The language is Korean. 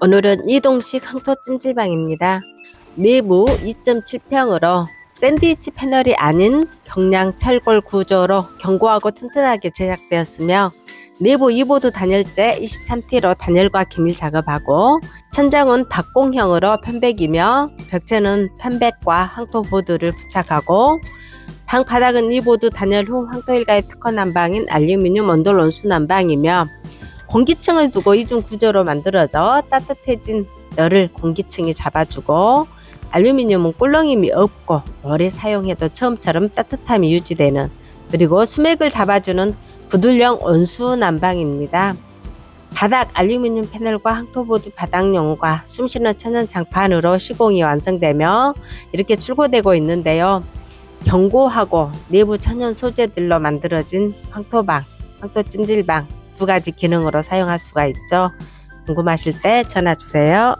오늘은 이동식 항토 찜질방입니다. 내부 2.7평으로 샌드위치 패널이 아닌 경량 철골 구조로 견고하고 튼튼하게 제작되었으며 내부 이보드 단열재 23T로 단열과 기밀 작업하고 천장은 박공형으로 편백이며 벽체는 편백과 항토 보드를 부착하고 방 바닥은 이보드 단열 후 항토 일가의 특허 난방인 알루미늄 온돌 온수 난방이며 공기층을 두고 이중 구조로 만들어져 따뜻해진 열을 공기층이 잡아주고 알루미늄은 꿀렁임이 없고 오래 사용해도 처음처럼 따뜻함이 유지되는 그리고 수맥을 잡아주는 부들령 온수 난방입니다. 바닥 알루미늄 패널과 항토보드 바닥용과 숨쉬는 천연 장판으로 시공이 완성되며 이렇게 출고되고 있는데요. 견고하고 내부 천연 소재들로 만들어진 황토방, 황토 찜질방 두 가지 기능으로 사용할 수가 있죠. 궁금하실 때 전화 주세요.